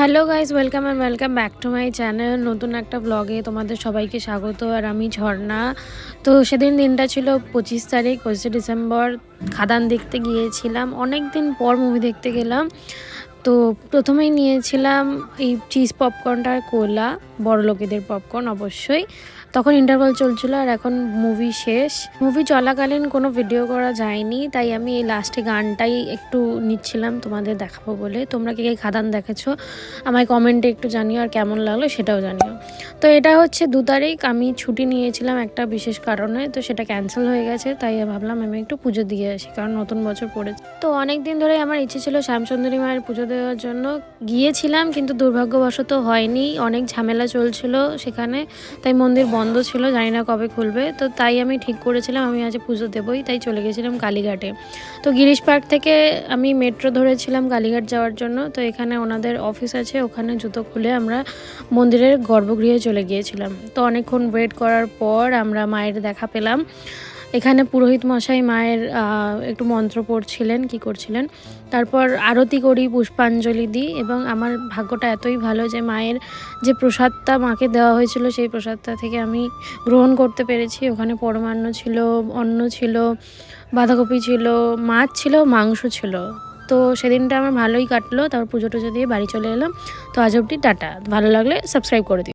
Hello guys welcome and welcome back to my channel নতুন একটা ব্লগে তোমাদের সবাইকে স্বাগত, আর আমি ঝর্ণা। তো সেদিন দিনটা ছিল পঁচিশ তারিখ, পঁচিশে ডিসেম্বর। খাদান দেখতে গিয়েছিলাম অনেক দিন পর মুভি দেখতে গেলাম। তো প্রথমেই নিয়েছিলাম এই চিজ পপকর্নটার কোলা বড় লোকেদের পপকর্ন অবশ্যই। তখন ইন্টারভাল চলছিল আর এখন মুভি শেষ। মুভি চলাকালীন কোনো ভিডিও করা যায়নি, তাই আমি এই লাস্টে গানটাই একটু নিচ্ছিলাম তোমাদের দেখাবো বলে। তোমরা কে কে খাদান দেখেছ, আমায় কমেন্টে একটু জানিও আর কেমন লাগল সেটাও জানিও। তো এটা হচ্ছে দু তারিখ। আমি ছুটি নিয়েছিলাম একটা বিশেষ কারণে, তো সেটা ক্যান্সেল হয়ে গেছে, তাই ভাবলাম আমি একটু পুজো দিয়ে আসি, কারণ নতুন বছর পড়েছে। তো অনেক দিন ধরে আমার ইচ্ছে ছিল শ্যামসুন্দরী মায়ের পুজো দেওয়ার জন্য। গিয়েছিলাম, কিন্তু দুর্ভাগ্যবশত হয়নি। অনেক ঝামেলা চলছিল সেখানে, তাই মন্দির বন্ধ ছিল, জানি না কবে খুলবে। তো তাই আমি ঠিক করেছিলাম, আমি আজ পুজো দেবই, তাই চলে গেছিলাম কালীঘাটে। তো গিরিশ পার্ক থেকে আমি মেট্রো ধরেছিলাম কালীঘাট যাওয়ার জন্য। তো এখানে ওনাদের অফিস আছে, ওখানে জুতো খুলে আমরা মন্দিরের গর্ভগৃহে চলে গিয়েছিলাম। তো অনেকক্ষণ ওয়েট করার পর আমরা মায়ের দেখা পেলাম। এখানে পুরোহিত মশাই মায়ের একটু মন্ত্র পড়ছিলেন, কি করছিলেন? তারপর আরতি করি, পুষ্পাঞ্জলি দিই এবং আমার ভাগ্যটা এতই ভালো যে মায়ের যে প্রসাদটা মাকে দেওয়া হয়েছিল সেই প্রসাদটা থেকে আমি গ্রহণ করতে পেরেছি। ওখানে পরমান্ন ছিল, অন্ন ছিল, বাঁধাকপি ছিল, মাছ ছিল, মাংস ছিল। তো সেদিনটা আমার ভালোই কাটলো। তারপর পুজো টুজো দিয়ে বাড়ি চলে এলাম। তো আজ অবধি টাটা। ভালো লাগলে সাবস্ক্রাইব করে দিও।